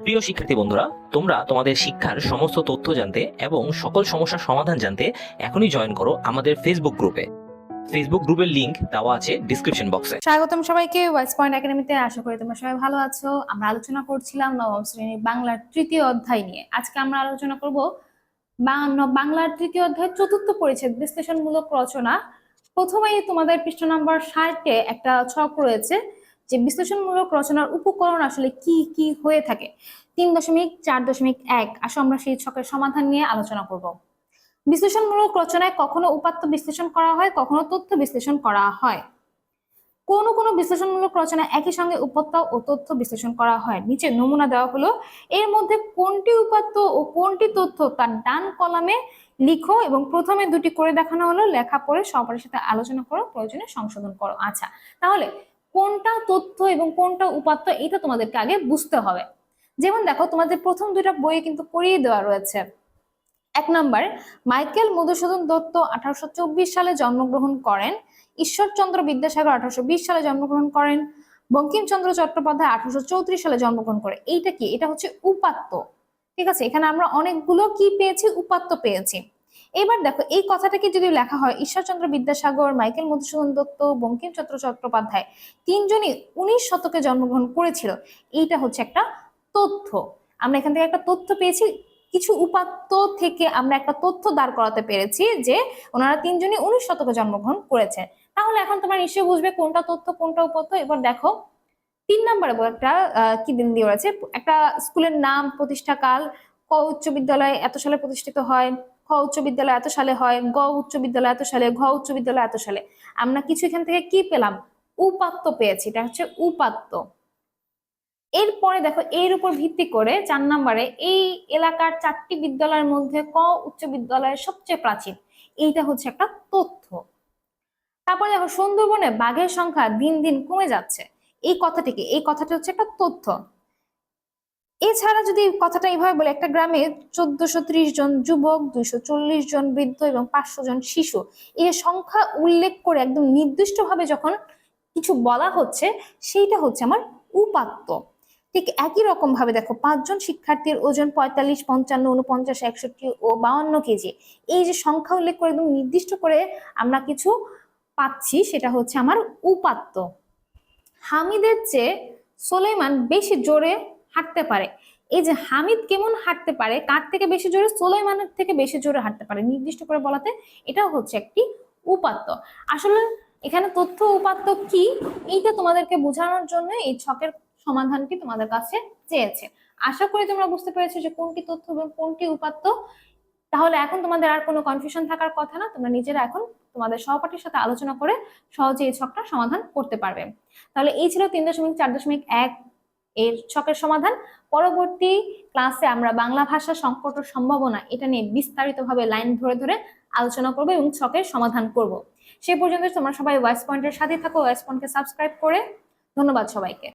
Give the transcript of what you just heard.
প্রিয় শিক্ষার্থী বন্ধুরা, তোমরা তোমাদের শিক্ষার সমস্ত তথ্য জানতে এবং সকল সমস্যার সমাধান জানতে এখনই জয়েন করো আমাদের ফেসবুক গ্রুপে ফেসবুক গ্রুপের লিংক দেওয়া আছে ডিসক্রিপশন বক্সে স্বাগতম সবাইকে ওয়াইস পয়েন্ট একাডেমিতে আশা করি তোমরা সবাই ভালো আছো। আমরা আলোচনা করছিলাম নবম শ্রেণির বাংলার তৃতীয় অধ্যায় নিয়ে। আজকে আমরা আলোচনা করব বাংলার তৃতীয় অধ্যায় চতুর্থ পরিচ্ছেদ বিশ্লেষণমূলক রচনা। প্রথমেই তোমাদের পৃষ্ঠ নাম্বার ষাটে একটা ছক রয়েছে। যে বিশ্লেষণমূলক রচনার উপকরণ আসলে কি কি হয়ে থাকে? তিন দশমিক, চার দশমিক এক। আসো আমরা সেই ছকের সমাধান নিয়ে আলোচনা করব। বিশ্লেষণমূলক রচনায় কখনো উপাত্ত বিশ্লেষণ করা হয়, কখনো তথ্য বিশ্লেষণ করা হয়। কোনো কোনো বিশ্লেষণমূলক রচনা একই সঙ্গে উপাত্ত ও তথ্য বিশ্লেষণ করা হয়। নিচে নমুনা দেওয়া হলো, এর মধ্যে কোনটি উপাত্ত ও কোনটি তথ্য তার ডান কলামে লিখো এবং প্রথমে দুটি করে দেখানো হলো, লেখা পড়ে সবার সাথে আলোচনা করো, প্রয়োজনে সংশোধন করো। আচ্ছা তাহলে কোনটা তথ্য এবং কোনটা উপাত্ত এটা তোমাদেরকে আগে বুঝতে হবে। যেমন দেখো, তোমাদের প্রথম দুইটা বইয়ে কিন্তু করিয়ে দেওয়া রয়েছে। এক নম্বর, মাইকেল মধুসূদন দত্ত আঠারোশো চব্বিশ সালে জন্মগ্রহণ করেন। ঈশ্বরচন্দ্র বিদ্যাসাগর আঠারোশো বিশ সালে জন্মগ্রহণ করেন। বঙ্কিমচন্দ্র চট্টোপাধ্যায় আঠারোশো চৌত্রিশ সালে জন্মগ্রহণ করে। এইটা কি? এটা হচ্ছে উপাত্ত। ঠিক আছে? এখানে আমরা অনেকগুলো কি পেয়েছি? উপাত্ত পেয়েছি। এবার দেখো, এই কথাটাকে যদি লেখা হয়, ঈশ্বরচন্দ্র বিদ্যাসাগর, মাইকেল মধুসূদন দত্ত, বঙ্কিমচন্দ্র চট্টোপাধ্যায়, তিনজনই উনিশ শতকে জন্মগ্রহণ করেছিল। এইটা হচ্ছে একটা তথ্য। আমরা এখান থেকে একটা তথ্য পেয়েছি। কিছু উপাত্ত থেকে আমরা একটা তথ্য দাঁড় করাতে পেরেছি যে, ওনারা তিনজনই উনিশ শতকে জন্মগ্রহণ করেছেন। তাহলে এখন তোমরা নিশ্চয়ই বুঝবে কোনটা তথ্য, কোনটা উপাত্ত। এবার দেখো, তিন নম্বরে একটা কি দিন দিয়ে রয়েছে একটা স্কুলের নাম, প্রতিষ্ঠাকাল, ক উচ্চ বিদ্যালয় এত সালে প্রতিষ্ঠিত হয়? খ উচ্চ বিদ্যালয় এত সালে হয়, গ উচ্চ বিদ্যালয় এত সালে, ঘ উচ্চ বিদ্যালয় এত সালে। আমরা কিছু এখান থেকে কি পেলাম? উপাত্ত পেয়েছি, এটা হচ্ছে উপাত্ত। এরপরে দেখো, এর উপর ভিত্তি করে চার নম্বরে এই এলাকার চারটি বিদ্যালয়ের মধ্যে ক উচ্চ বিদ্যালয়ের সবচেয়ে প্রাচীন, এইটা হচ্ছে একটা তথ্য। তারপরে দেখো, সুন্দরবনে বাঘের সংখ্যা দিন দিন কমে যাচ্ছে। এই কথাটিকে, এই কথাটা হচ্ছে একটা তথ্য। এছাড়া যদি কথাটা এইভাবে বলে, একটা গ্রামে চোদ্দশো জন যুবক, দুইশো চল্লিশ জন বৃদ্ধ এবং পাঁচশো জন শিশু এই সংখ্যা উল্লেখ করে একদম নির্দিষ্টভাবে যখন কিছু বলা হচ্ছে, সেইটা হচ্ছে আমার উপাত্ত। ঠিক একই রকম ভাবে দেখো, পাঁচজন শিক্ষার্থীর ওজন পঁয়তাল্লিশ, পঞ্চান্ন উনপঞ্চাশ একষট্টি ও বাউন্ন কেজি। এই যে সংখ্যা উল্লেখ করে একদম নির্দিষ্ট করে আমরা কিছু পাচ্ছি, সেটা হচ্ছে আমার উপাত্ত। হামিদের চেয়ে সোলেমান বেশি জোরে হাঁটতে পারে। এই যে হামিদ কেমন হাঁটতে পারে কার থেকে বেশি জোরে সোলেমানের থেকে বেশি জোরে হাঁটতে পারে, নির্দিষ্ট করে বলাতে এটাও হচ্ছে একটি উপাত্ত। আসলে এখানে তথ্য উপাত্ত কি, এইটা তোমাদেরকে বোঝানোর জন্য এই ছকের সমাধানটি তোমাদের কাছে চেয়েছে। আশা করি তোমরা বুঝতে পেরেছ যে কোনটি তথ্য এবং কোনটি উপাত্ত। তাহলে এখন তোমাদের আর কোনো কনফিউশন থাকার কথা না, তোমরা নিজেরা এখন তোমাদের সহপাঠীর সাথে আলোচনা করে সহজে এই ছকটা সমাধান করতে পারবে। তাহলে এই ছিল তিন দশমিক চার দশমিক এক এর ছকের সমাধান। পরবর্তী ক্লাসে আমরা বাংলা ভাষা সংকট সম্ভাবনা এটা নিয়ে বিস্তারিতভাবে লাইন ধরে ধরে আলোচনা করব এবং ছকের সমাধান করব। সে পর্যন্ত তোমরা সবাই ওয়াইস পয়েন্টের সাথে থাকো ওয়াইস পয়েন্টকে সাবস্ক্রাইব করে। ধন্যবাদ সবাইকে।